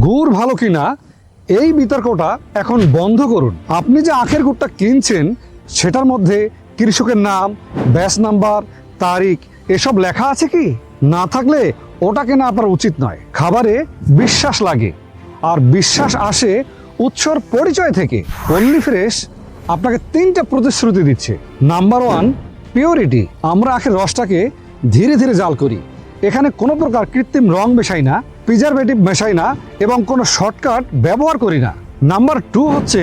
গুড় ভালো কিনা, এই বিতর্কটা এখন বন্ধ করুন। আপনি যে আখের গুড়টা কিনছেন, সেটার মধ্যে কৃষকের নাম, ব্যাস নাম্বার, তারিখ, এসব লেখা আছে কি? না থাকলে ওটা কেনা আপনার উচিত নয়। খাবারে বিশ্বাস লাগে। আর বিশ্বাস আসে উৎসর পরিচয় থেকে। অনলি ফ্রেশ আপনাকে তিনটা প্রতিশ্রুতি দিচ্ছে। নাম্বার ওয়ান পিওরিটি আমরা আখের রসটাকে ধীরে ধীরে জাল করি। এখানে কোনো প্রকার কৃত্রিম রং মেশাই না। প্রিজারভেটিভ মেশাই না এবং কোনো শর্টকাট ব্যবহার করি না। নাম্বার টু হচ্ছে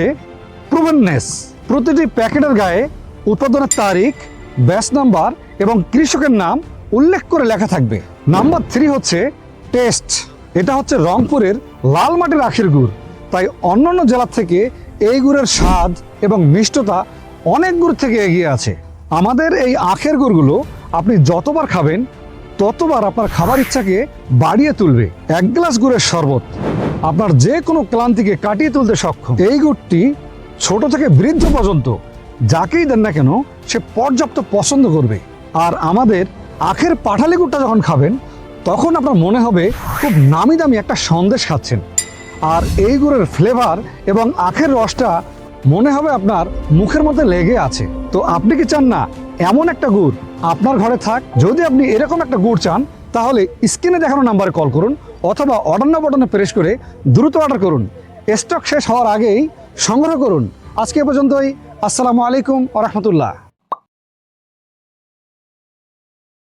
প্রুভেননেস প্রতিটি প্যাকেটের গায়ে উৎপাদনের তারিখ ব্যাচ নাম্বার এবং কৃষকের নাম উল্লেখ করে লেখা থাকবে। নাম্বার থ্রি হচ্ছে টেস্ট এটা হচ্ছে রংপুরের লাল মাটির আখের গুড়। তাই অন্যান্য জেলার থেকে এই গুড়ের স্বাদ এবং মিষ্টতা অনেক গুড় থেকে এগিয়ে আছে। আমাদের এই আখের গুড়গুলো আপনি যতবার খাবেন ততবার আপনার খাবার ইচ্ছাকে বাড়িয়ে তুলবে। এক গ্লাস গুড়ের শরবত। আপনার যে কোনো ক্লান্তিকে কাটিয়ে তুলতে সক্ষম। এই গুড়টি ছোট থেকে বৃদ্ধ পর্যন্ত যাকেই দেন না কেন, সে পর্যাপ্ত পছন্দ করবে। আর আমাদের আখের পাঠালি গুড়টা যখন খাবেন, তখন আপনার মনে হবে খুব নামি দামি একটা সন্দেশ খাচ্ছেন। আর এই গুড়ের ফ্লেভার এবং আখের রসটা মনে হবে আপনার মুখের মধ্যে লেগে আছে। তো আপনি কি চান না, এমন একটা গুড় আপনার ঘরে থাক। যদি আপনি এরকম একটা গুড় চান, তাহলে স্ক্রিনে দেখানো নাম্বারে কল করুন অথবা অর্ডার না বটনে প্রেস করে দ্রুত অর্ডার করুন। স্টক শেষ হওয়ার আগেই সংগ্রহ করুন। আজকে পর্যন্তই। আসসালামু আলাইকুম আ রহমতুল্লাহ।